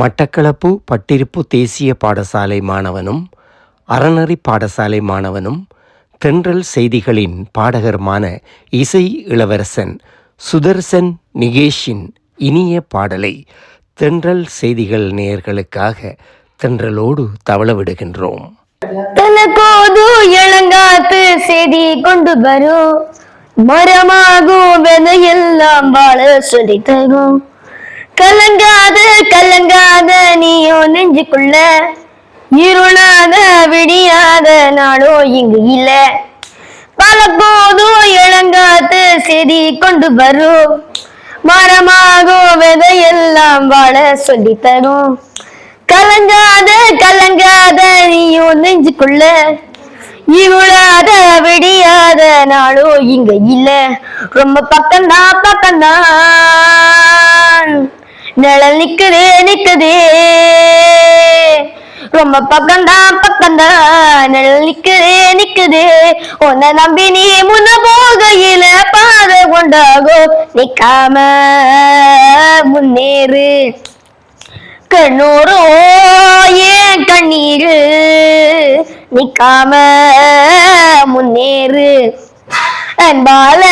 மட்டக்களப்பு பட்டிருப்பு தேசிய பாடசாலை மாணவனும் அறநெறி பாடசாலை மாணவனும் தென்றல் செய்திகளின் பாடகருமான இசை இளவரசன் சுதர்சன் நிகேஷின் இனிய பாடலை தென்றல் செய்திகள் நேயர்களுக்காக தென்றலோடு தவளவிடுகின்றோம். தனக்கோது இளங்காத்து செய்தி கொண்டு வரும். மரமாகும் எல்லாம் வாழ சொல்லி தரும். கலங்காத கலங்காத நீயோ நெஞ்சுக்குள்ள. இருளாத விடியாத நாளோ இங்கு இல்ல. பலப்போதும் இளங்காத்து செடி கொண்டு வரும் மரமாகோ விதையெல்லாம் வாழ சொல்லி தரும் கலங்காத கலங்காத நீயோ நெஞ்சுக்குள்ள. இவுளாத விடியாத நாளோ இங்க இல்ல. ரொம்ப பக்கம்தான் பக்கம்தான். நிழல் நிக்குதே நிக்குதே. ரொம்ப பக்கம்தான் பக்கம்தான் நிழல் நிக்குதே நிக்குதே. உன்னை நம்பி நீ முன்ன போகையில பாத கொண்டாகோ நிக்காம முன்னேறு. கண்ணூரோ ஏன் கண்ணீரு. நிக்காம முன்னேறு. அன்பால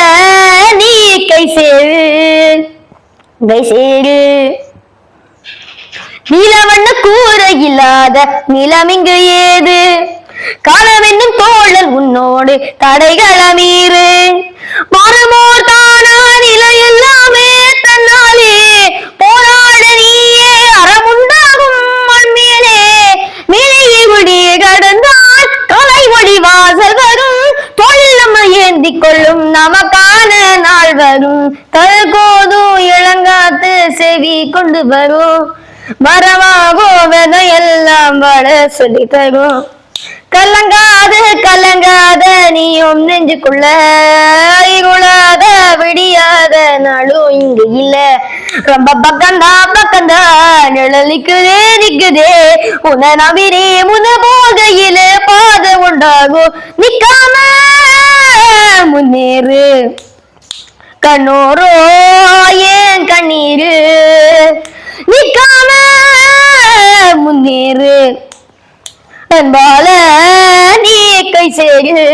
நீ கை சேரு. சேரு நீலவண்ண கூற இல்லாத நிலம் இங்கு ஏது? காலம் என்னும் தோழல் உன்னோடு தடைகள மீறு மரமோர் தானா நிலை எல்லாமே தன்னாலே போராட நீயே அறமுண்டாகும் மண்மேலே. மேலே மேலே கடந்தால் கலை ஒளி வாசல் வரும். தொழில் நம்ம ஏந்தி கொள்ளும் நமக்கான நாள் வரும். கொண்டு வரும் மரமாகோ விதையெல்லாம் வர சொல்லி தரும் கலங்காத கலங்காத நீயும் நெஞ்சுக்குள்ள இருளாத விடியாத நாளும் இங்கு இல்ல. ரொம்ப பக்கந்தா பக்கந்தா நிழலிக்குதே நிக்குதே. உன நம்பினே முன போகையில பாத உண்டாகும். நிக்காம முன்னேறு. கண்ணோரோ ஏன் கண்ணீரு? நிக்காம முன்னேறு. அன்பால நீ கை சேரு.